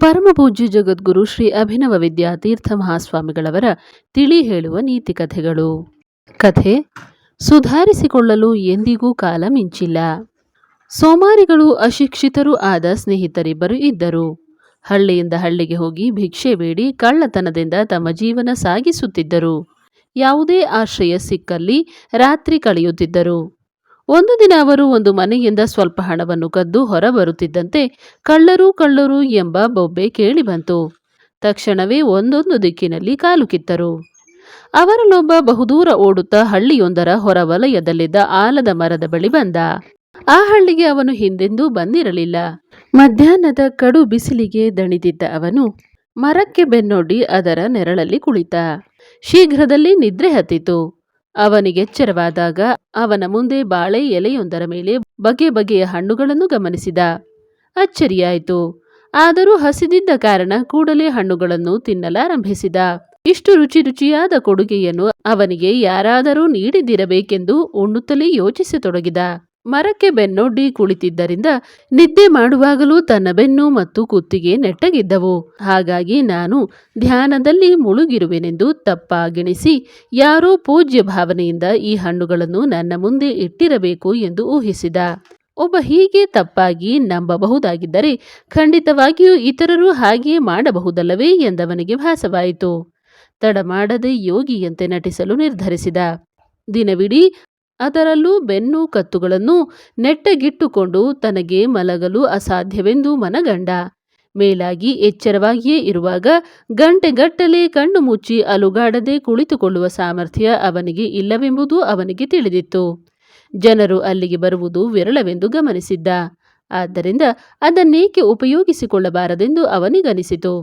ಪರಮಪೂಜ್ಯ ಜಗದ್ಗುರು ಶ್ರೀ ಅಭಿನವ ವಿದ್ಯಾತೀರ್ಥ ಮಹಾಸ್ವಾಮಿಗಳವರ ತಿಳಿ ಹೇಳುವ ನೀತಿ ಕಥೆಗಳು. ಕಥೆ, ಸುಧಾರಿಸಿಕೊಳ್ಳಲು ಎಂದಿಗೂ ಕಾಲ ಮಿಂಚಿಲ್ಲ. ಸೋಮಾರಿಗಳು ಅಶಿಕ್ಷಿತರೂ ಆದ ಸ್ನೇಹಿತರಿಬ್ಬರು ಇದ್ದರು. ಹಳ್ಳಿಯಿಂದ ಹಳ್ಳಿಗೆ ಹೋಗಿ ಭಿಕ್ಷೆ ಬೇಡಿ ಕಳ್ಳತನದಿಂದ ತಮ್ಮ ಜೀವನ ಸಾಗಿಸುತ್ತಿದ್ದರು. ಯಾವುದೇ ಆಶ್ರಯ ಸಿಕ್ಕಲ್ಲಿ ರಾತ್ರಿ ಕಳೆಯುತ್ತಿದ್ದರು. ಒಂದು ದಿನ ಅವರು ಒಂದು ಮನೆಯಿಂದ ಸ್ವಲ್ಪ ಹಣವನ್ನು ಕದ್ದು ಹೊರಬರುತ್ತಿದ್ದಂತೆ ಕಳ್ಳರು ಕಳ್ಳರು ಎಂಬ ಬೊಬ್ಬೆ ಕೇಳಿಬಂತು ತಕ್ಷಣವೇ ಒಂದೊಂದು ದಿಕ್ಕಿನಲ್ಲಿ ಕಾಲು ಕಿತ್ತರು. ಅವರಲ್ಲೊಬ್ಬ ಬಹುದೂರ ಓಡುತ್ತಾ ಹಳ್ಳಿಯೊಂದರ ಹೊರವಲಯದಲ್ಲಿದ್ದ ಆಲದ ಮರದ ಬಳಿ ಬಂದ. ಆ ಹಳ್ಳಿಗೆ ಅವನು ಹಿಂದೆಂದೂ ಬಂದಿರಲಿಲ್ಲ. ಮಧ್ಯಾಹ್ನದ ಕಡು ಬಿಸಿಲಿಗೆ ದಣಿದಿದ್ದ ಅವನು ಮರಕ್ಕೆ ಬೆನ್ನೊಡ್ಡಿ ಅದರ ನೆರಳಲ್ಲಿ ಕುಳಿತ. ಶೀಘ್ರದಲ್ಲಿ ನಿದ್ರೆ ಹತ್ತಿತು. ಅವನಿಗೆಚ್ಚರವಾದಾಗ ಅವನ ಮುಂದೆ ಬಾಳೆ ಎಲೆಯೊಂದರ ಮೇಲೆ ಬಗೆ ಬಗೆಯ ಹಣ್ಣುಗಳನ್ನು ಗಮನಿಸಿದ. ಅಚ್ಚರಿಯಾಯಿತು. ಆದರೂ ಹಸಿದಿದ್ದ ಕಾರಣ ಕೂಡಲೇ ಹಣ್ಣುಗಳನ್ನು ತಿನ್ನಲಾರಂಭಿಸಿದ. ಇಷ್ಟು ರುಚಿ ರುಚಿಯಾದ ಕೊಡುಗೆಯನ್ನು ಅವನಿಗೆ ಯಾರಾದರೂ ನೀಡಿದಿರಬೇಕೆಂದು ಉಣ್ಣುತ್ತಲೇ ಯೋಚಿಸತೊಡಗಿದ. ಮರಕ್ಕೆ ಬೆನ್ನೊಡ್ಡಿ ಕುಳಿತಿದ್ದರಿಂದ ನಿದ್ದೆ ಮಾಡುವಾಗಲೂ ತನ್ನ ಬೆನ್ನು ಮತ್ತು ಕುತ್ತಿಗೆ ನೆಟ್ಟಗಿದ್ದವು. ಹಾಗಾಗಿ ನಾನು ಧ್ಯಾನದಲ್ಲಿ ಮುಳುಗಿರುವೆನೆಂದು ತಪ್ಪಾಗಿಣಿಸಿ ಯಾರೋ ಪೂಜ್ಯ ಭಾವನೆಯಿಂದ ಈ ಹಣ್ಣುಗಳನ್ನು ನನ್ನ ಮುಂದೆ ಇಟ್ಟಿರಬೇಕು ಎಂದು ಊಹಿಸಿದ. ಒಬ್ಬ ಹೀಗೆ ತಪ್ಪಾಗಿ ನಂಬಬಹುದಾಗಿದ್ದರೆ ಖಂಡಿತವಾಗಿಯೂ ಇತರರು ಹಾಗೆಯೇ ಮಾಡಬಹುದಲ್ಲವೇ ಎಂದವನಿಗೆ ಭಾಸವಾಯಿತು. ತಡ ಮಾಡದೆ ಯೋಗಿಯಂತೆ ನಟಿಸಲು ನಿರ್ಧರಿಸಿದ. ದಿನವಿಡೀ ಅದರಲ್ಲೂ ಬೆನ್ನು ಕತ್ತುಗಳನ್ನು ನೆಟ್ಟಗಿಟ್ಟುಕೊಂಡು ತನಗೆ ಮಲಗಲು ಅಸಾಧ್ಯವೆಂದು ಮನಗಂಡ. ಮೇಲಾಗಿ ಎಚ್ಚರವಾಗಿಯೇ ಇರುವಾಗ ಗಂಟೆಗಟ್ಟಲೆ ಕಣ್ಣು ಮುಚ್ಚಿ ಅಲುಗಾಡದೆ ಕುಳಿತುಕೊಳ್ಳುವ ಸಾಮರ್ಥ್ಯ ಅವನಿಗೆ ಇಲ್ಲವೆಂಬುದು ಅವನಿಗೆ ತಿಳಿದಿತ್ತು. ಜನರು ಅಲ್ಲಿಗೆ ಬರುವುದು ವಿರಳವೆಂದು ಗಮನಿಸಿದ್ದ. ಆದ್ದರಿಂದ ಅದನ್ನೇಕೆ ಉಪಯೋಗಿಸಿಕೊಳ್ಳಬಾರದೆಂದು ಅವನಿಗನಿಸಿತು.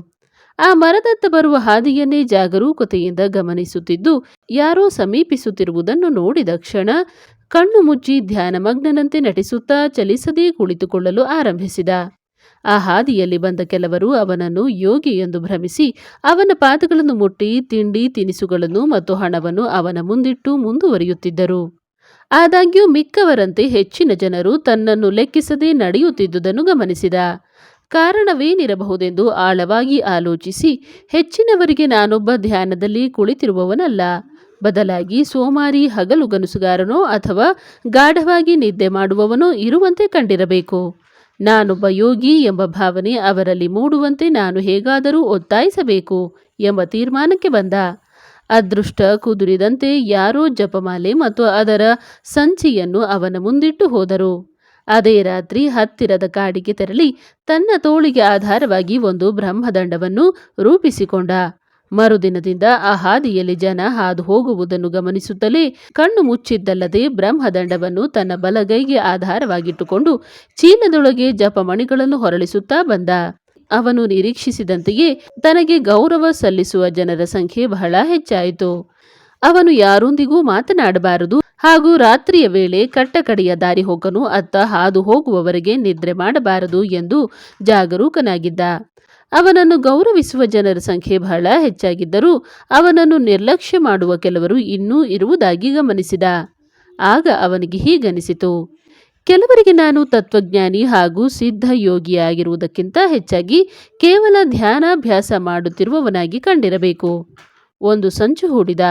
ಆ ಮರದತ್ತ ಬರುವ ಹಾದಿಯನ್ನೇ ಜಾಗರೂಕತೆಯಿಂದ ಗಮನಿಸುತ್ತಿದ್ದು, ಯಾರೋ ಸಮೀಪಿಸುತ್ತಿರುವುದನ್ನು ನೋಡಿದ ಕ್ಷಣ ಕಣ್ಣು ಮುಚ್ಚಿ ಧ್ಯಾನಮಗ್ನನಂತೆ ನಟಿಸುತ್ತಾ ಚಲಿಸದೇ ಕುಳಿತುಕೊಳ್ಳಲು ಆರಂಭಿಸಿದ. ಆ ಹಾದಿಯಲ್ಲಿ ಬಂದ ಕೆಲವರು ಅವನನ್ನು ಯೋಗಿ ಎಂದು ಭ್ರಮಿಸಿ, ಅವನ ಪಾದಗಳನ್ನು ಮುಟ್ಟಿ, ತಿಂಡಿ, ತಿನಿಸುಗಳನ್ನು ಮತ್ತು ಹಣವನ್ನು ಅವನ ಮುಂದಿಟ್ಟು ಮುಂದುವರಿಯುತ್ತಿದ್ದರು. ಆದಾಗ್ಯೂ ಮಿಕ್ಕವರಂತೆ ಹೆಚ್ಚಿನ ಜನರು ತನ್ನನ್ನು ಲೆಕ್ಕಿಸದೆ ನಡೆಯುತ್ತಿದ್ದುದನ್ನು ಗಮನಿಸಿದ. ಕಾರಣವೇನಿರಬಹುದೆಂದು ಆಳವಾಗಿ ಆಲೋಚಿಸಿ ಹೆಚ್ಚಿನವರಿಗೆ ನಾನೊಬ್ಬ ಧ್ಯಾನದಲ್ಲಿ ಕುಳಿತಿರುವವನಲ್ಲ. ಬದಲಾಗಿ ಸೋಮಾರಿ ಹಗಲುಗನಸುಗಾರನೋ ಅಥವಾ ಗಾಢವಾಗಿ ನಿದ್ದೆ ಮಾಡುವವನೋ ಇರುವಂತೆ ಕಂಡಿರಬೇಕು. ನಾನೊಬ್ಬ ಯೋಗಿ ಎಂಬ ಭಾವನೆ ಅವರಲ್ಲಿ ಮೂಡುವಂತೆ ನಾನು ಹೇಗಾದರೂ ಒತ್ತಾಯಿಸಬೇಕು ಎಂಬ ತೀರ್ಮಾನಕ್ಕೆ ಬಂದ. ಅದೃಷ್ಟ ಕುದುರಿದಂತೆ ಯಾರೋ ಜಪಮಾಲೆ ಮತ್ತು ಅದರ ಸಂಚಿಯನ್ನು ಅವನ ಮುಂದಿಟ್ಟು ಹೋದರು. ಅದೇ ರಾತ್ರಿ ಹತ್ತಿರದ ಕಾಡಿಗೆ ತೆರಳಿ ತನ್ನ ತೋಳಿಗೆ ಆಧಾರವಾಗಿ ಒಂದು ಬ್ರಹ್ಮದಂಡವನ್ನು ರೂಪಿಸಿಕೊಂಡ. ಮರುದಿನದಿಂದ ಆ ಹಾದಿಯಲ್ಲಿ ಜನ ಹಾದು ಹೋಗುವುದನ್ನು ಗಮನಿಸುತ್ತಲೇ ಕಣ್ಣು ಮುಚ್ಚಿದ್ದಲ್ಲದೆ ಬ್ರಹ್ಮದಂಡವನ್ನು ತನ್ನ ಬಲಗೈಗೆ ಆಧಾರವಾಗಿಟ್ಟುಕೊಂಡು ಚೀಲದೊಳಗೆ ಜಪಮಣಿಗಳನ್ನು ಹೊರಳಿಸುತ್ತಾ ಬಂದ. ಅವನು ನಿರೀಕ್ಷಿಸಿದಂತೆಯೇ ತನಗೆ ಗೌರವ ಸಲ್ಲಿಸುವ ಜನರ ಸಂಖ್ಯೆ ಬಹಳ ಹೆಚ್ಚಾಯಿತು. ಅವನು ಯಾರೊಂದಿಗೂ ಮಾತನಾಡಬಾರದು ಹಾಗೂ ರಾತ್ರಿಯ ವೇಳೆ ಕಟ್ಟಕಡೆಯ ದಾರಿ ಹೋಗನು ಅತ್ತ ಹಾದು ಹೋಗುವವರೆಗೆ ನಿದ್ರೆ ಮಾಡಬಾರದು ಎಂದು ಜಾಗರೂಕನಾಗಿದ್ದ. ಅವನನ್ನು ಗೌರವಿಸುವ ಜನರ ಸಂಖ್ಯೆ ಬಹಳ ಹೆಚ್ಚಾಗಿದ್ದರೂ ಅವನನ್ನು ನಿರ್ಲಕ್ಷ್ಯ ಮಾಡುವ ಕೆಲವರು ಇನ್ನೂ ಇರುವುದಾಗಿ ಗಮನಿಸಿದ. ಆಗ ಅವನಿಗೆ ಹೀಗನಿಸಿತು, ಕೆಲವರಿಗೆ ನಾನು ತತ್ವಜ್ಞಾನಿ ಹಾಗೂ ಸಿದ್ಧ ಯೋಗಿಯಾಗಿರುವುದಕ್ಕಿಂತ ಹೆಚ್ಚಾಗಿ ಕೇವಲ ಧ್ಯಾನಾಭ್ಯಾಸ ಮಾಡುತ್ತಿರುವವನಾಗಿ ಕಂಡಿರಬೇಕು. ಒಂದು ಸಂಚು ಹೂಡಿದ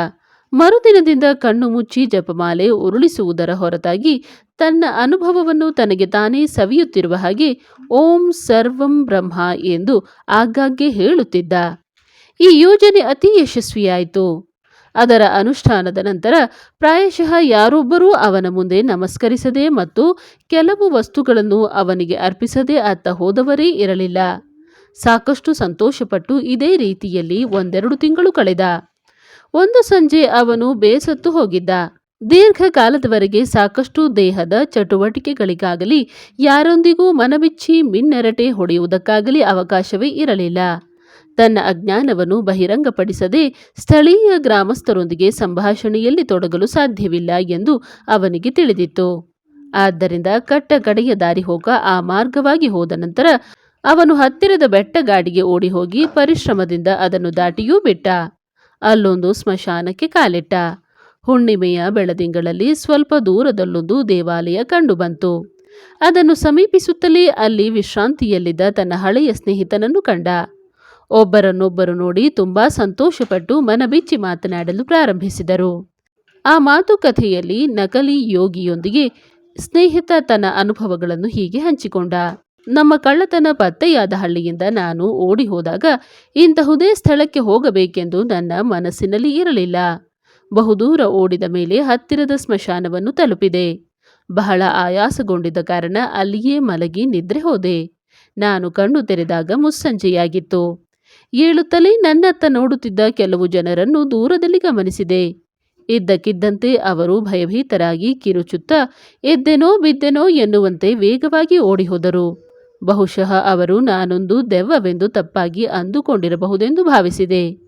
ಮರುದಿನದಿಂದ ಕಣ್ಣು ಮುಚ್ಚಿ ಜಪಮಾಲೆ ಉರುಳಿಸುವುದರ ಹೊರತಾಗಿ ತನ್ನ ಅನುಭವವನ್ನು ತನಗೆ ತಾನೇ ಸವಿಯುತ್ತಿರುವ ಹಾಗೆ ಓಂ ಸರ್ವಂ ಬ್ರಹ್ಮ ಎಂದು ಆಗಾಗ್ಗೆ ಹೇಳುತ್ತಿದ್ದ. ಈ ಯೋಜನೆ ಅತಿ ಯಶಸ್ವಿಯಾಯಿತು. ಅದರ ಅನುಷ್ಠಾನದ ನಂತರ ಪ್ರಾಯಶಃ ಯಾರೊಬ್ಬರೂ ಅವನ ಮುಂದೆ ನಮಸ್ಕರಿಸದೆ ಮತ್ತು ಕೆಲವು ವಸ್ತುಗಳನ್ನು ಅವನಿಗೆ ಅರ್ಪಿಸದೆ ಅತ್ತ ಹೋದವರೇ ಇರಲಿಲ್ಲ. ಸಾಕಷ್ಟು ಸಂತೋಷಪಟ್ಟು ಇದೇ ರೀತಿಯಲ್ಲಿ ಒಂದೆರಡು ತಿಂಗಳು ಕಳೆದ. ಒಂದು ಸಂಜೆ ಅವನು ಬೇಸತ್ತು ಹೋಗಿದ್ದ. ದೀರ್ಘಕಾಲದವರೆಗೆ ಸಾಕಷ್ಟು ದೇಹದ ಚಟುವಟಿಕೆಗಳಿಗಾಗಲಿ ಯಾರೊಂದಿಗೂ ಮನಬಿಚ್ಚಿ ಮಿನ್ನೆರಟೆ ಹೊಡೆಯುವುದಕ್ಕಾಗಲಿ ಅವಕಾಶವೇ ಇರಲಿಲ್ಲ. ತನ್ನ ಅಜ್ಞಾನವನ್ನು ಬಹಿರಂಗಪಡಿಸದೆ ಸ್ಥಳೀಯ ಗ್ರಾಮಸ್ಥರೊಂದಿಗೆ ಸಂಭಾಷಣೆಯಲ್ಲಿ ತೊಡಗಲು ಸಾಧ್ಯವಿಲ್ಲ ಎಂದು ಅವನಿಗೆ ತಿಳಿದಿತ್ತು. ಆದ್ದರಿಂದ ಕಟ್ಟ ಕಡೆಯ ದಾರಿ ಹೋಗ ಆ ಮಾರ್ಗವಾಗಿ ಹೋದ ನಂತರ ಅವನು ಹತ್ತಿರದ ಬೆಟ್ಟಗಾಡಿಗೆ ಓಡಿ ಹೋಗಿ ಪರಿಶ್ರಮದಿಂದ ಅದನ್ನು ದಾಟಿಯೂ ಬಿಟ್ಟ. ಅಲ್ಲೊಂದು ಸ್ಮಶಾನಕ್ಕೆ ಕಾಲಿಟ್ಟ. ಹುಣ್ಣಿಮೆಯ ಬೆಳದಿಂಗಳಲ್ಲಿ ಸ್ವಲ್ಪ ದೂರದಲ್ಲೊಂದು ದೇವಾಲಯ ಕಂಡುಬಂತು. ಅದನ್ನು ಸಮೀಪಿಸುತ್ತಲೇ ಅಲ್ಲಿ ವಿಶ್ರಾಂತಿಯಲ್ಲಿದ್ದ ತನ್ನ ಹಳೆಯ ಸ್ನೇಹಿತನನ್ನು ಕಂಡ. ಒಬ್ಬರನ್ನೊಬ್ಬರು ನೋಡಿ ತುಂಬಾ ಸಂತೋಷಪಟ್ಟು ಮನಬಿಚ್ಚಿ ಮಾತನಾಡಲು ಪ್ರಾರಂಭಿಸಿದರು. ಆ ಮಾತುಕಥೆಯಲ್ಲಿ ನಕಲಿ ಯೋಗಿಯೊಂದಿಗೆ ಸ್ನೇಹಿತ ತನ್ನ ಅನುಭವಗಳನ್ನು ಹೀಗೆ ಹಂಚಿಕೊಂಡ. ನಮ್ಮ ಕಳ್ಳತನ ಪತ್ತೆಯಾದ ಹಳ್ಳಿಯಿಂದ ನಾನು ಓಡಿ ಹೋದಾಗ ಇಂತಹುದೇ ಸ್ಥಳಕ್ಕೆ ಹೋಗಬೇಕೆಂದು ನನ್ನ ಮನಸ್ಸಿನಲ್ಲಿ ಇರಲಿಲ್ಲ. ಬಹುದೂರ ಓಡಿದ ಮೇಲೆ ಹತ್ತಿರದ ಸ್ಮಶಾನವನ್ನು ತಲುಪಿದೆ. ಬಹಳ ಆಯಾಸಗೊಂಡಿದ್ದ ಕಾರಣ ಅಲ್ಲಿಯೇ ಮಲಗಿ ನಿದ್ರೆ ಹೋದೆ. ನಾನು ಕಣ್ಣು ತೆರೆದಾಗ ಮುಸ್ಸಂಜೆಯಾಗಿತ್ತು. ಏಳುತ್ತಲೇ ನನ್ನತ್ತ ನೋಡುತ್ತಿದ್ದ ಕೆಲವು ಜನರನ್ನು ದೂರದಲ್ಲಿ ಗಮನಿಸಿದೆ. ಇದ್ದಕ್ಕಿದ್ದಂತೆ ಅವರು ಭಯಭೀತರಾಗಿ ಕಿರುಚುತ್ತಾ, ಎದ್ದೆನೋ ಬಿದ್ದೆನೋ ಎನ್ನುವಂತೆ ವೇಗವಾಗಿ ಓಡಿಹೋದರು ಬಹುಶಃ ಅವರು ನಾನೊಂದು ದೆವ್ವವೆಂದು ತಪ್ಪಾಗಿ ಅಂದುಕೊಂಡಿರಬಹುದೆಂದು ಭಾವಿಸಿದೆ.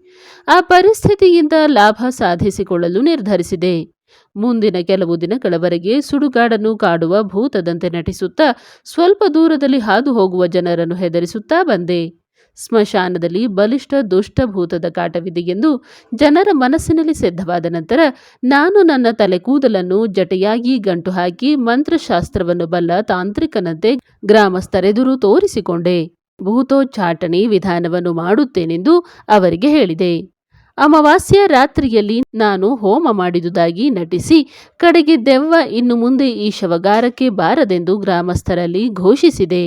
ಆ ಪರಿಸ್ಥಿತಿಯಿಂದ ಲಾಭ ಸಾಧಿಸಿಕೊಳ್ಳಲು ನಿರ್ಧರಿಸಿದೆ. ಮುಂದಿನ ಕೆಲವು ದಿನಗಳವರೆಗೆ ಸುಡುಗಾಡನ್ನು ಕಾಡುವ ಭೂತದಂತೆ ನಟಿಸುತ್ತಾ, ಸ್ವಲ್ಪ ದೂರದಲ್ಲಿ ಹಾದು ಹೋಗುವ ಜನರನ್ನು ಹೆದರಿಸುತ್ತಾ ಬಂದೆ. ಸ್ಮಶಾನದಲ್ಲಿ ಬಲಿಷ್ಠ ದುಷ್ಟಭೂತದ ಕಾಟವಿದೆ ಎಂದು ಜನರ ಮನಸ್ಸಿನಲ್ಲಿ ಸಿದ್ಧವಾದ ನಂತರ ನಾನು ನನ್ನ ತಲೆ ಕೂದಲನ್ನು ಜಟೆಯಾಗಿ ಗಂಟು ಹಾಕಿ ಮಂತ್ರಶಾಸ್ತ್ರವನ್ನು ಬಲ್ಲ ತಾಂತ್ರಿಕನಂತೆ ಗ್ರಾಮಸ್ಥರೆದುರು ತೋರಿಸಿಕೊಂಡೆ. ಭೂತೋಚ್ಚಾಟನೆ ವಿಧಾನವನ್ನು ಮಾಡುತ್ತೇನೆಂದು ಅವರಿಗೆ ಹೇಳಿದೆ. ಅಮಾವಾಸ್ಯ ರಾತ್ರಿಯಲ್ಲಿ ನಾನು ಹೋಮ ಮಾಡಿದುದಾಗಿ ನಟಿಸಿ ಕಡೆಗೆ ದೆವ್ವ ಇನ್ನು ಮುಂದೆ ಈ ಶವಗಾರಕ್ಕೆ ಬಾರದೆಂದು ಗ್ರಾಮಸ್ಥರಲ್ಲಿ ಘೋಷಿಸಿದೆ.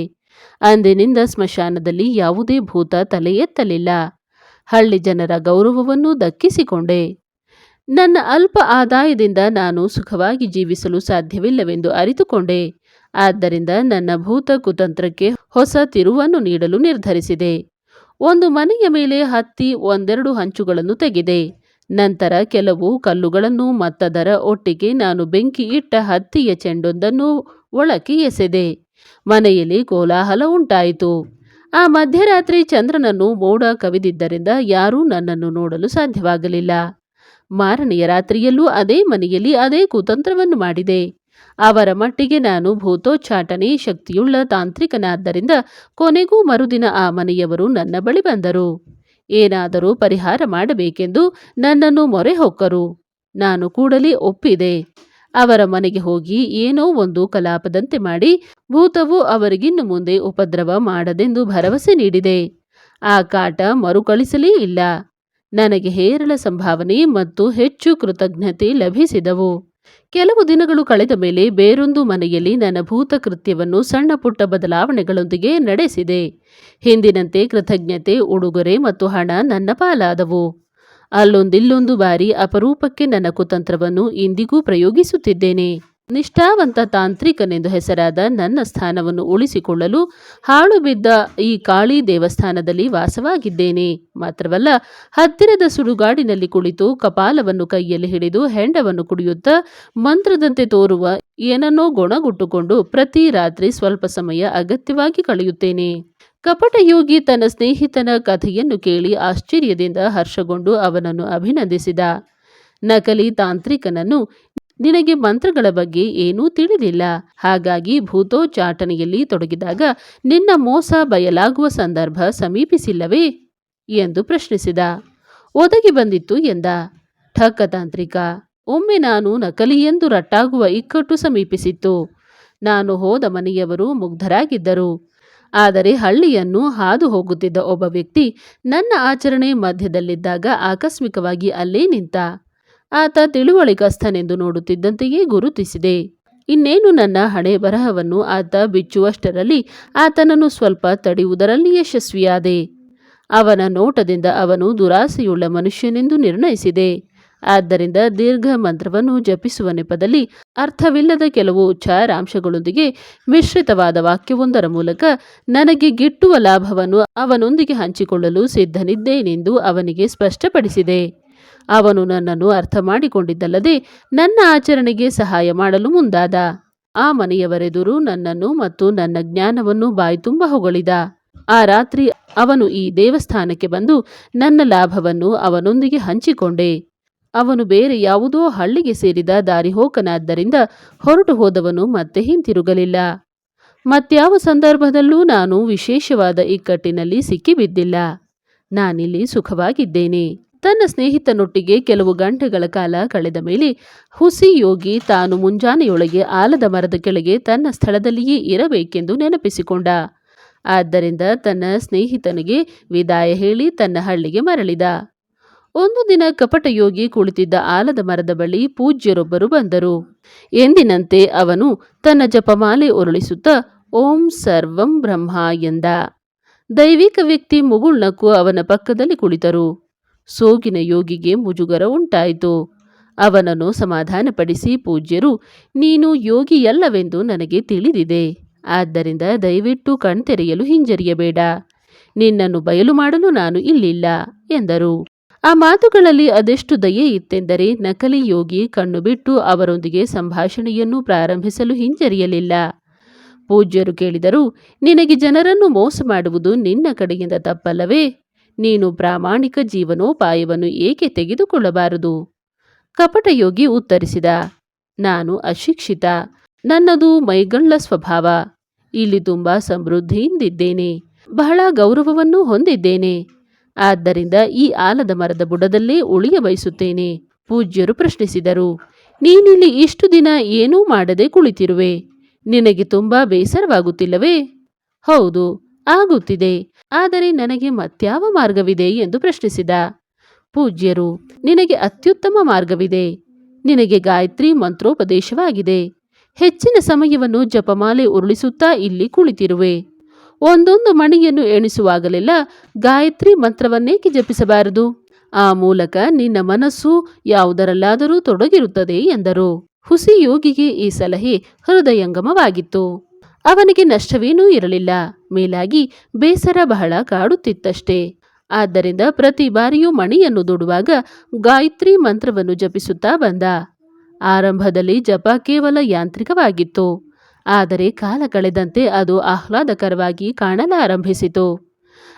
ಅಂದಿನಿಂದ ಸ್ಮಶಾನದಲ್ಲಿ ಯಾವುದೇ ಭೂತ ತಲೆ ಎತ್ತಲಿಲ್ಲ ಹಳ್ಳಿ ಜನರ ಗೌರವವನ್ನು ದಕ್ಕಿಸಿಕೊಂಡೆ. ನನ್ನ ಅಲ್ಪ ಆದಾಯದಿಂದ ನಾನು ಸುಖವಾಗಿ ಜೀವಿಸಲು ಸಾಧ್ಯವಿಲ್ಲವೆಂದು ಅರಿತುಕೊಂಡೆ. ಆದ್ದರಿಂದ ನನ್ನ ಭೂತ ಕುತಂತ್ರಕ್ಕೆ ಹೊಸ ತಿರುವನ್ನು ನೀಡಲು ನಿರ್ಧರಿಸಿದೆ. ಒಂದು ಮನೆಯ ಮೇಲೆ ಹತ್ತಿ ಒಂದೆರಡು ಹಂಚುಗಳನ್ನು ತೆಗೆದೆ. ನಂತರ ಕೆಲವು ಕಲ್ಲುಗಳನ್ನು ಮತ್ತದರ ಒಟ್ಟಿಗೆ ನಾನು ಬೆಂಕಿ ಇಟ್ಟ ಹತ್ತಿಯ ಚೆಂಡೊಂದನ್ನು ಒಳಕ್ಕೆ ಎಸೆದೆ. ಮನೆಯಲ್ಲಿ ಕೋಲಾಹಲ ಉಂಟಾಯಿತು. ಆ ಮಧ್ಯರಾತ್ರಿ ಚಂದ್ರನನ್ನು ಮೋಡ ಕವಿದಿದ್ದರಿಂದ ಯಾರೂ ನನ್ನನ್ನು ನೋಡಲು ಸಾಧ್ಯವಾಗಲಿಲ್ಲ. ಮಾರನೆಯ ರಾತ್ರಿಯಲ್ಲೂ ಅದೇ ಮನೆಯಲ್ಲಿ ಅದೇ ಕುತಂತ್ರವನ್ನು ಮಾಡಿದೆ. ಅವರ ಮಟ್ಟಿಗೆ ನಾನು ಭೂತೋಚ್ಚಾಟನೆ ಶಕ್ತಿಯುಳ್ಳ ತಾಂತ್ರಿಕನಾದ್ದರಿಂದ ಕೊನೆಗೂ ಮರುದಿನ ಆ ಮನೆಯವರು ನನ್ನ ಬಳಿ ಬಂದರು. ಏನಾದರೂ ಪರಿಹಾರ ಮಾಡಬೇಕೆಂದು ನನ್ನನ್ನು ಮೊರೆ ಹೊಕ್ಕರು. ನಾನು ಕೂಡಲೇ ಒಪ್ಪಿದೆ. ಅವರ ಮನೆಗೆ ಹೋಗಿ ಏನೋ ಒಂದು ಕಲಾಪದಂತೆ ಮಾಡಿ ಭೂತವು ಅವರಿಗಿನ್ನು ಮುಂದೆ ಉಪದ್ರವ ಮಾಡದೆಂದು ಭರವಸೆ ನೀಡಿದೆ. ಆ ಕಾಟ ಮರುಕಳಿಸಲೇ ಇಲ್ಲ. ನನಗೆ ಹೇರಳ ಸಂಭಾವನೆ ಮತ್ತು ಹೆಚ್ಚು ಕೃತಜ್ಞತೆ ಲಭಿಸಿದವು. ಕೆಲವು ದಿನಗಳು ಕಳೆದ ಮೇಲೆ ಬೇರೊಂದು ಮನೆಯಲ್ಲಿ ನನ್ನ ಭೂತ ಕೃತ್ಯವನ್ನು ಸಣ್ಣ ಪುಟ್ಟ ಬದಲಾವಣೆಗಳೊಂದಿಗೆ ನಡೆಸಿದೆ. ಹಿಂದಿನಂತೆ ಕೃತಜ್ಞತೆ, ಉಡುಗೊರೆ ಮತ್ತು ಹಣ ನನ್ನ ಪಾಲಾದವು. ಅಲ್ಲೊಂದಿಲ್ಲೊಂದು ಬಾರಿ ಅಪರೂಪಕ್ಕೆ ನನ್ನ ಕುತಂತ್ರವನ್ನು ಇಂದಿಗೂ ಪ್ರಯೋಗಿಸುತ್ತಿದ್ದೇನೆ. ನಿಷ್ಠಾವಂತ ತಾಂತ್ರಿಕನೆಂದು ಹೆಸರಾದ ನನ್ನ ಸ್ಥಾನವನ್ನು ಉಳಿಸಿಕೊಳ್ಳಲು ಹಾಳು ಬಿದ್ದ ಈ ಕಾಳಿ ದೇವಸ್ಥಾನದಲ್ಲಿ ವಾಸವಾಗಿದ್ದೇನೆ. ಮಾತ್ರವಲ್ಲ, ಹತ್ತಿರದ ಸುಡುಗಾಡಿನಲ್ಲಿ ಕುಳಿತು ಕಪಾಲವನ್ನು ಕೈಯಲ್ಲಿ ಹಿಡಿದು ಹೆಂಡವನ್ನು ಕುಡಿಯುತ್ತಾ ಮಂತ್ರದಂತೆ ತೋರುವ ಏನನ್ನೋ ಗೊಣಗುಟ್ಟುಕೊಂಡು ಪ್ರತಿ ರಾತ್ರಿ ಸ್ವಲ್ಪ ಸಮಯ ಅಗತ್ಯವಾಗಿ ಕಳೆಯುತ್ತೇನೆ. ಕಪಟ ಯೋಗಿ ತನ್ನ ಸ್ನೇಹಿತನ ಕಥೆಯನ್ನು ಕೇಳಿ ಆಶ್ಚರ್ಯದಿಂದ ಹರ್ಷಗೊಂಡು ಅವನನ್ನು ಅಭಿನಂದಿಸಿದ. ನಕಲಿ ತಾಂತ್ರಿಕನನ್ನು ನಿನಗೆ ಮಂತ್ರಗಳ ಬಗ್ಗೆ ಏನೂ ತಿಳಿದಿಲ್ಲ. ಹಾಗಾಗಿ ಭೂತೋಚ್ಚಾಟನೆಯಲ್ಲಿ ತೊಡಗಿದಾಗ ನಿನ್ನ ಮೋಸ ಬಯಲಾಗುವ ಸಂದರ್ಭ ಸಮೀಪಿಸಿಲ್ಲವೇ? ಎಂದು ಪ್ರಶ್ನಿಸಿದ. ಒದಗಿ ಬಂದಿತ್ತು ಎಂದ. ಠಕ್ಕ ತಾಂತ್ರಿಕ, ಒಮ್ಮೆ ನಾನು ನಕಲಿ ಎಂದು ರಟ್ಟಾಗುವ ಇಕ್ಕಟ್ಟು ಸಮೀಪಿಸಿತ್ತು. ನಾನು ಹೋದ ಮನೆಯವರು ಮುಗ್ಧರಾಗಿದ್ದರು. ಆದರೆ ಹಳ್ಳಿಯನ್ನು ಹಾದು ಹೋಗುತ್ತಿದ್ದ ಒಬ್ಬ ವ್ಯಕ್ತಿ ನನ್ನ ಆಚರಣೆ ಮಧ್ಯದಲ್ಲಿದ್ದಾಗ ಆಕಸ್ಮಿಕವಾಗಿ ಅಲ್ಲೇ ನಿಂತ, ಆತ ತಿಳುವಳಿಕಸ್ಥನೆಂದು ನೋಡುತ್ತಿದ್ದಂತೆಯೇ ಗುರುತಿಸಿದೆ. ಇನ್ನೇನು ನನ್ನ ಹಣೆ ಬರಹವನ್ನು ಆತ ಬಿಚ್ಚುವಷ್ಟರಲ್ಲಿ ಆತನನ್ನು ಸ್ವಲ್ಪ ತಡೆಯುವುದರಲ್ಲಿ ಯಶಸ್ವಿಯಾದೆ. ಅವನ ನೋಟದಿಂದ ಅವನು ದುರಾಸೆಯುಳ್ಳ ಮನುಷ್ಯನೆಂದು ನಿರ್ಣಯಿಸಿದೆ. ಆದ್ದರಿಂದ ದೀರ್ಘ ಮಂತ್ರವನ್ನು ಜಪಿಸುವ ನೆಪದಲ್ಲಿ ಅರ್ಥವಿಲ್ಲದ ಕೆಲವು ಉಚ್ಚಾರಾಂಶಗಳೊಂದಿಗೆ ಮಿಶ್ರಿತವಾದ ವಾಕ್ಯವೊಂದರ ಮೂಲಕ ನನಗೆ ಗಿಟ್ಟುವ ಲಾಭವನ್ನು ಅವನೊಂದಿಗೆ ಹಂಚಿಕೊಳ್ಳಲು ಸಿದ್ಧನಿದ್ದೇನೆಂದು ಅವನಿಗೆ ಸ್ಪಷ್ಟಪಡಿಸಿದೆ. ಅವನು ನನ್ನನ್ನು ಅರ್ಥ ಮಾಡಿಕೊಂಡಿದ್ದಲ್ಲದೆ ನನ್ನ ಆಚರಣೆಗೆ ಸಹಾಯ ಮಾಡಲು ಮುಂದಾದ. ಆ ಮನೆಯವರೆದುರು ನನ್ನನ್ನು ಮತ್ತು ನನ್ನ ಜ್ಞಾನವನ್ನು ಬಾಯ್ತುಂಬ ಹೊಗಳಿದ. ಆ ರಾತ್ರಿ ಅವನು ಈ ದೇವಸ್ಥಾನಕ್ಕೆ ಬಂದು ನನ್ನ ಲಾಭವನ್ನು ಅವನೊಂದಿಗೆ ಹಂಚಿಕೊಂಡೆ. ಅವನು ಬೇರೆ ಯಾವುದೋ ಹಳ್ಳಿಗೆ ಸೇರಿದ ದಾರಿಹೋಕನಾದ್ದರಿಂದ ಹೊರಟು ಹೋದವನು ಮತ್ತೆ ಹಿಂತಿರುಗಲಿಲ್ಲ. ಮತ್ಯಾವ ಸಂದರ್ಭದಲ್ಲೂ ನಾನು ವಿಶೇಷವಾದ ಇಕ್ಕಟ್ಟಿನಲ್ಲಿ ಸಿಕ್ಕಿಬಿದ್ದಿಲ್ಲ. ನಾನಿಲ್ಲಿ ಸುಖವಾಗಿದ್ದೇನೆ. ತನ್ನ ಸ್ನೇಹಿತನೊಟ್ಟಿಗೆ ಕೆಲವು ಗಂಟೆಗಳ ಕಾಲ ಕಳೆದ ಮೇಲೆ ಹುಸಿ ಯೋಗಿ ತಾನು ಮುಂಜಾನೆಯೊಳಗೆ ಆಲದ ಮರದ ಕೆಳಗೆ ತನ್ನ ಸ್ಥಳದಲ್ಲಿಯೇ ಇರಬೇಕೆಂದು ನೆನಪಿಸಿಕೊಂಡ. ಆದ್ದರಿಂದ ತನ್ನ ಸ್ನೇಹಿತನಿಗೆ ವಿದಾಯ ಹೇಳಿ ತನ್ನ ಹಳ್ಳಿಗೆ ಮರಳಿದ. ಒಂದು ದಿನ ಕಪಟ ಯೋಗಿ ಕುಳಿತಿದ್ದ ಆಲದ ಮರದ ಬಳಿ ಪೂಜ್ಯರೊಬ್ಬರು ಬಂದರು. ಎಂದಿನಂತೆ ಅವನು ತನ್ನ ಜಪಮಾಲೆ ಉರುಳಿಸುತ್ತಾ, ಓಂ ಸರ್ವಂ ಬ್ರಹ್ಮ ಎಂದ. ದೈವಿಕ ವ್ಯಕ್ತಿ ಮುಗುಳ್ನಕ್ಕು ಅವನ ಪಕ್ಕದಲ್ಲಿ ಕುಳಿತರು. ಸೋಗಿನ ಯೋಗಿಗೆ ಮುಜುಗರ ಉಂಟಾಯಿತು. ಅವನನ್ನು ಸಮಾಧಾನಪಡಿಸಿ ಪೂಜ್ಯರು, ನೀನು ಯೋಗಿಯಲ್ಲವೆಂದು ನನಗೆ ತಿಳಿದಿದೆ. ಆದ್ದರಿಂದ ದಯವಿಟ್ಟು ಕಣ್ತೆರೆಯಲು ಹಿಂಜರಿಯಬೇಡ. ನಿನ್ನನ್ನು ಬಯಲು ಮಾಡಲು ನಾನು ಇಲ್ಲಿಲ್ಲ ಎಂದರು. ಆ ಮಾತುಗಳಲ್ಲಿ ಅದೆಷ್ಟು ದಯೆ ಇತ್ತೆಂದರೆ ನಕಲಿ ಯೋಗಿ ಕಣ್ಣು ಬಿಟ್ಟು ಅವರೊಂದಿಗೆ ಸಂಭಾಷಣೆಯನ್ನು ಪ್ರಾರಂಭಿಸಲು ಹಿಂಜರಿಯಲಿಲ್ಲ. ಪೂಜ್ಯರು ಕೇಳಿದರು, ನಿನಗೆ ಜನರನ್ನು ಮೋಸ ಮಾಡುವುದು ನಿನ್ನ ಕಡೆಯಿಂದ ತಪ್ಪಲ್ಲವೇ? ನೀನು ಪ್ರಾಮಾಣಿಕ ಜೀವನೋಪಾಯವನ್ನು ಏಕೆ ತೆಗೆದುಕೊಳ್ಳಬಾರದು? ಕಪಟಯೋಗಿ ಉತ್ತರಿಸಿದ, ನಾನು ಅಶಿಕ್ಷಿತ, ನನ್ನದು ಮೈಗಳ್ಳ ಸ್ವಭಾವ. ಇಲ್ಲಿ ತುಂಬ ಸಮೃದ್ಧಿಯಿಂದಿದ್ದೇನೆ, ಬಹಳ ಗೌರವವನ್ನು ಹೊಂದಿದ್ದೇನೆ. ಆದ್ದರಿಂದ ಈ ಆಲದ ಮರದ ಬುಡದಲ್ಲೇ ಉಳಿಯ ಬಯಸುತ್ತೇನೆ, ಪೂಜ್ಯರು ಪ್ರಶ್ನಿಸಿದರು. ನೀನಿಲ್ಲಿ ಇಷ್ಟು ದಿನ ಏನೂ ಮಾಡದೆ ಕುಳಿತಿರುವೆ, ನಿನಗೆ ತುಂಬಾ ಬೇಸರವಾಗುತ್ತಿಲ್ಲವೇ? ಹೌದು, ಆಗುತ್ತಿದೆ, ಆದರೆ ನನಗೆ ಮತ್ಯಾವ ಮಾರ್ಗವಿದೆ ಎಂದು ಪ್ರಶ್ನಿಸಿದ. ಪೂಜ್ಯರು, ನಿನಗೆ ಅತ್ಯುತ್ತಮ ಮಾರ್ಗವಿದೆ, ನಿನಗೆ ಗಾಯತ್ರಿ ಮಂತ್ರೋಪದೇಶವಾಗಿದೆ, ಹೆಚ್ಚಿನ ಸಮಯವನ್ನು ಜಪಮಾಲೆ ಉರುಳಿಸುತ್ತಾ ಇಲ್ಲಿ ಕುಳಿತಿರುವೆ. ಒಂದೊಂದು ಮಣಿಯನ್ನು ಎಣಿಸುವಾಗಲೆಲ್ಲ ಗಾಯತ್ರಿ ಮಂತ್ರವನ್ನೇಕೆ ಜಪಿಸಬಾರದು? ಆ ಮೂಲಕ ನಿನ್ನ ಮನಸ್ಸು ಯಾವುದರಲ್ಲಾದರೂ ತೊಡಗಿರುತ್ತದೆ ಎಂದರು. ಹುಸಿ ಯೋಗಿಗೆ ಈ ಸಲಹೆ ಹೃದಯಂಗಮವಾಗಿತ್ತು. ಅವನಿಗೆ ನಷ್ಟವೇನೂ ಇರಲಿಲ್ಲ. ಮೇಲಾಗಿ ಬೇಸರ ಬಹಳ ಕಾಡುತ್ತಿತ್ತಷ್ಟೇ. ಆದ್ದರಿಂದ ಪ್ರತಿ ಬಾರಿಯೂ ಮಣಿಯನ್ನು ದುಡುವಾಗ ಗಾಯತ್ರಿ ಮಂತ್ರವನ್ನು ಜಪಿಸುತ್ತಾ ಬಂದ. ಆರಂಭದಲ್ಲಿ ಜಪ ಕೇವಲ ಯಾಂತ್ರಿಕವಾಗಿತ್ತು. ಆದರೆ ಕಾಲ ಕಳೆದಂತೆ ಅದು ಆಹ್ಲಾದಕರವಾಗಿ ಕಾಣಲಾರಂಭಿಸಿತು.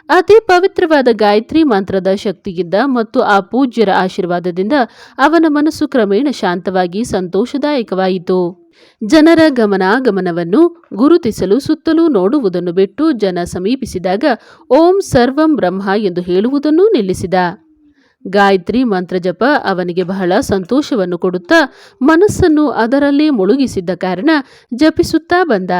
ಅತಿ ಪವಿತ್ರವಾದ ಗಾಯತ್ರಿ ಮಂತ್ರದ ಶಕ್ತಿಯಿಂದ ಮತ್ತು ಆ ಪೂಜ್ಯರ ಆಶೀರ್ವಾದದಿಂದ ಅವನ ಮನಸ್ಸು ಕ್ರಮೇಣ ಶಾಂತವಾಗಿ ಸಂತೋಷದಾಯಕವಾಯಿತು. ಜನರ ಗಮನಾಗಮನವನ್ನು ಗುರುತಿಸಲು ಸುತ್ತಲೂ ನೋಡುವುದನ್ನು ಬಿಟ್ಟು ಜನ ಸಮೀಪಿಸಿದಾಗ ಓಂ ಸರ್ವಂ ಬ್ರಹ್ಮ ಎಂದು ಹೇಳುವುದನ್ನೂ ನಿಲ್ಲಿಸಿದ. ಗಾಯತ್ರಿ ಮಂತ್ರಜಪ ಅವನಿಗೆ ಬಹಳ ಸಂತೋಷವನ್ನು ಕೊಡುತ್ತಾ ಮನಸ್ಸನ್ನು ಅದರಲ್ಲೇ ಮುಳುಗಿಸಿದ್ದ ಕಾರಣ ಜಪಿಸುತ್ತಾ ಬಂದ.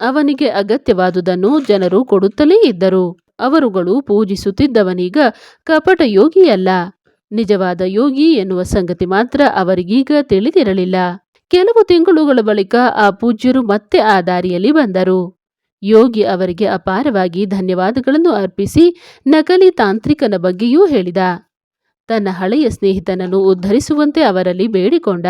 ಅವನಿಗೆ ಅಗತ್ಯವಾದುದನ್ನು ಜನರು ಕೊಡುತ್ತಲೇ ಇದ್ದರು. ಅವರುಗಳು ಪೂಜಿಸುತ್ತಿದ್ದವನೀಗ ಕಪಟ ಯೋಗಿಯಲ್ಲ. ನಿಜವಾದ ಯೋಗಿ ಎನ್ನುವ ಸಂಗತಿ ಮಾತ್ರ ಅವರಿಗೀಗ ತಿಳಿದಿರಲಿಲ್ಲ. ಕೆಲವು ತಿಂಗಳುಗಳ ಬಳಿಕ ಆ ಪೂಜ್ಯರು ಮತ್ತೆ ಆ ದಾರಿಯಲ್ಲಿ ಬಂದರು. ಯೋಗಿ ಅವರಿಗೆ ಅಪಾರವಾಗಿ ಧನ್ಯವಾದಗಳನ್ನು ಅರ್ಪಿಸಿ ನಕಲಿ ತಾಂತ್ರಿಕನ ಬಗ್ಗೆಯೂ ಹೇಳಿದ. ತನ್ನ ಹಳೆಯ ಸ್ನೇಹಿತನನ್ನು ಉದ್ಧರಿಸುವಂತೆ ಅವರಲ್ಲಿ ಬೇಡಿಕೊಂಡ.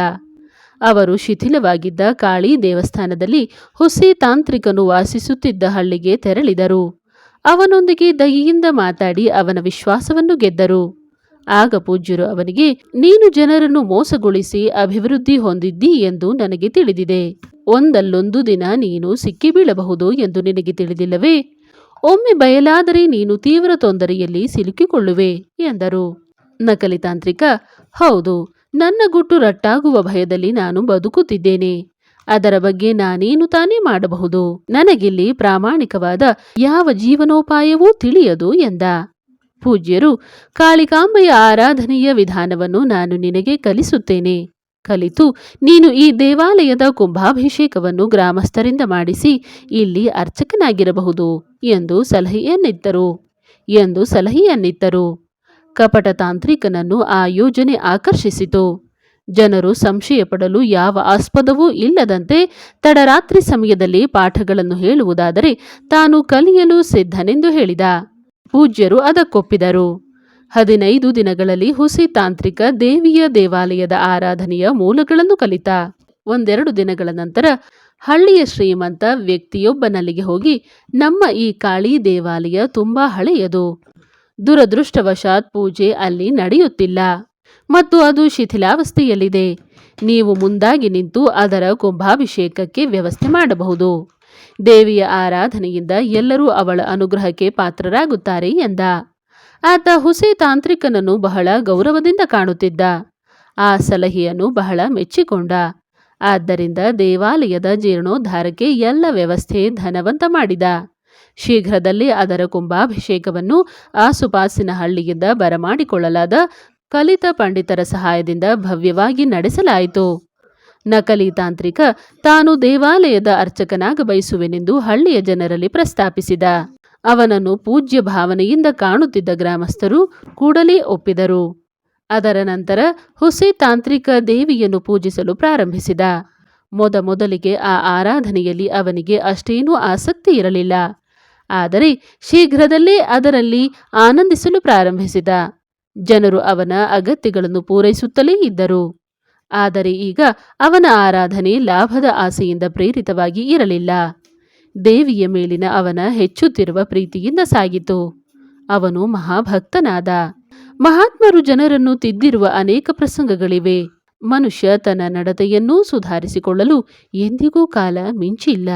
ಅವರು ಶಿಥಿಲವಾಗಿದ್ದ ಕಾಳಿ ದೇವಸ್ಥಾನದಲ್ಲಿ ಹುಸಿ ತಾಂತ್ರಿಕನು ವಾಸಿಸುತ್ತಿದ್ದ ಹಳ್ಳಿಗೆ ತೆರಳಿದರು. ಅವನೊಂದಿಗೆ ದಯಿಯಿಂದ ಮಾತಾಡಿ ಅವನ ವಿಶ್ವಾಸವನ್ನು ಗೆದ್ದರು. ಆಗ ಪೂಜ್ಯರು ಅವನಿಗೆ, ನೀನು ಜನರನ್ನು ಮೋಸಗೊಳಿಸಿ ಅಭಿವೃದ್ಧಿ ಹೊಂದಿದ್ದಿ ಎಂದು ನನಗೆ ತಿಳಿದಿದೆ. ಒಂದಲ್ಲೊಂದು ದಿನ ನೀನು ಸಿಕ್ಕಿಬೀಳಬಹುದು ಎಂದು ನಿನಗೆ ತಿಳಿದಿಲ್ಲವೇ? ಒಮ್ಮೆ ಬಯಲಾದರೆ ನೀನು ತೀವ್ರ ತೊಂದರೆಯಲ್ಲಿ ಸಿಲುಕಿಕೊಳ್ಳುವೆ ಎಂದರು. ನಕಲಿ ತಾಂತ್ರಿಕ, ಹೌದು, ನನ್ನ ಗುಟ್ಟು ರಟ್ಟಾಗುವ ಭಯದಲ್ಲಿ ನಾನು ಬದುಕುತ್ತಿದ್ದೇನೆ. ಅದರ ಬಗ್ಗೆ ನಾನೇನು ತಾನೇ ಮಾಡಬಹುದು? ನನಗಿಲ್ಲಿ ಪ್ರಾಮಾಣಿಕವಾದ ಯಾವ ಜೀವನೋಪಾಯವೂ ತಿಳಿಯದು ಎಂದ. ಪೂಜ್ಯರು, ಕಾಳಿಕಾಂಬೆಯ ಆರಾಧನೆಯ ವಿಧಾನವನ್ನು ನಾನು ನಿನಗೆ ಕಲಿಸುತ್ತೇನೆ. ಕಲಿತು ನೀನು ಈ ದೇವಾಲಯದ ಕುಂಭಾಭಿಷೇಕವನ್ನು ಗ್ರಾಮಸ್ಥರಿಂದ ಮಾಡಿಸಿ ಇಲ್ಲಿ ಅರ್ಚಕನಾಗಿರಬಹುದು ಎಂದು ಸಲಹೆಯನ್ನಿತ್ತರು. ಎಂದು ಸಲಹೆಯನ್ನಿತ್ತರು. ಕಪಟ ತಾಂತ್ರಿಕನನ್ನು ಆ ಯೋಜನೆ ಆಕರ್ಷಿಸಿತು. ಜನರು ಸಂಶಯ ಪಡಲು ಯಾವ ಆಸ್ಪದವೂ ಇಲ್ಲದಂತೆ ತಡರಾತ್ರಿ ಸಮಯದಲ್ಲಿ ಪಾಠಗಳನ್ನು ಹೇಳುವುದಾದರೆ ತಾನು ಕಲಿಯಲು ಸಿದ್ಧನೆಂದು ಹೇಳಿದ. ಪೂಜ್ಯರು ಅದಕ್ಕೊಪ್ಪಿದರು. ಹದಿನೈದು ದಿನಗಳಲ್ಲಿ ಹುಸಿ ತಾಂತ್ರಿಕ ದೇವಿಯ ದೇವಾಲಯದ ಆರಾಧನೆಯ ಮೂಲಗಳನ್ನು ಕಲಿತ. ಒಂದೆರಡು ದಿನಗಳ ನಂತರ ಹಳ್ಳಿಯ ಶ್ರೀಮಂತ ವ್ಯಕ್ತಿಯೊಬ್ಬನಲ್ಲಿಗೆ ಹೋಗಿ ನಮ್ಮ ಈ ಕಾಳಿ ದೇವಾಲಯ ತುಂಬಾ ಹಳೆಯದು. ದುರದೃಷ್ಟವಶಾತ್ ಪೂಜೆ ಅಲ್ಲಿ ನಡೆಯುತ್ತಿಲ್ಲ. ಮತ್ತು ಅದು ಶಿಥಿಲಾವಸ್ಥೆಯಲ್ಲಿದೆ. ನೀವು ಮುಂದಾಗಿ ನಿಂತು ಅದರ ಕುಂಭಾಭಿಷೇಕಕ್ಕೆ ವ್ಯವಸ್ಥೆ ಮಾಡಬಹುದು. ದೇವಿಯ ಆರಾಧನೆಯಿಂದ ಎಲ್ಲರೂ ಅವಳ ಅನುಗ್ರಹಕ್ಕೆ ಪಾತ್ರರಾಗುತ್ತಾರೆ ಎಂದ. ಆತ ಹುಸಿ ತಾಂತ್ರಿಕನನ್ನು ಬಹಳ ಗೌರವದಿಂದ ಕಾಣುತ್ತಿದ್ದ. ಆ ಸಲಹೆಯನ್ನು ಬಹಳ ಮೆಚ್ಚಿಕೊಂಡ. ಆದ್ದರಿಂದ ದೇವಾಲಯದ ಜೀರ್ಣೋದ್ಧಾರಕ್ಕೆ ಎಲ್ಲ ವ್ಯವಸ್ಥೆ ಧನವಂತ ಮಾಡಿದ. ಶೀಘ್ರದಲ್ಲೇ ಅದರ ಕುಂಭಾಭಿಷೇಕವನ್ನು ಆಸುಪಾಸಿನ ಹಳ್ಳಿಯಿಂದ ಬರಮಾಡಿಕೊಳ್ಳಲಾದ ಕಲಿತ ಪಂಡಿತರ ಸಹಾಯದಿಂದ ಭವ್ಯವಾಗಿ ನಡೆಸಲಾಯಿತು. ನಕಲಿ ತಾಂತ್ರಿಕ ತಾನು ದೇವಾಲಯದ ಅರ್ಚಕನಾಗ ಬಯಸುವೆನೆಂದು ಹಳ್ಳಿಯ ಜನರಲ್ಲಿ ಪ್ರಸ್ತಾಪಿಸಿದ. ಅವನನ್ನು ಪೂಜ್ಯ ಭಾವನೆಯಿಂದ ಕಾಣುತ್ತಿದ್ದ ಗ್ರಾಮಸ್ಥರು ಕೂಡಲೇ ಒಪ್ಪಿದರು. ಅದರ ನಂತರ ಹುಸಿ ತಾಂತ್ರಿಕ ದೇವಿಯನ್ನು ಪೂಜಿಸಲು ಪ್ರಾರಂಭಿಸಿದ. ಮೊದಮೊದಲಿಗೆ ಆ ಆರಾಧನೆಯಲ್ಲಿ ಅವನಿಗೆ ಅಷ್ಟೇನೂ ಆಸಕ್ತಿ ಇರಲಿಲ್ಲ. ಆದರೆ ಶೀಘ್ರದಲ್ಲೇ ಅದರಲ್ಲಿ ಆನಂದಿಸಲು ಪ್ರಾರಂಭಿಸಿದ. ಜನರು ಅವನ ಅಗತ್ಯಗಳನ್ನು ಪೂರೈಸುತ್ತಲೇ ಇದ್ದರು. ಆದರೆ ಈಗ ಅವನ ಆರಾಧನೆ ಲಾಭದ ಆಸೆಯಿಂದ ಪ್ರೇರಿತವಾಗಿ ಇರಲಿಲ್ಲ. ದೇವಿಯ ಮೇಲಿನ ಅವನ ಹೆಚ್ಚುತ್ತಿರುವ ಪ್ರೀತಿಯಿಂದ ಸಾಗಿತು. ಅವನು ಮಹಾಭಕ್ತನಾದ. ಮಹಾತ್ಮರು ಜನರನ್ನು ತಿದ್ದಿರುವ ಅನೇಕ ಪ್ರಸಂಗಗಳಿವೆ. ಮನುಷ್ಯ ತನ್ನ ನಡತೆಯನ್ನೂ ಸುಧಾರಿಸಿಕೊಳ್ಳಲು ಎಂದಿಗೂ ಕಾಲ ಮಿಂಚಿಲ್ಲ.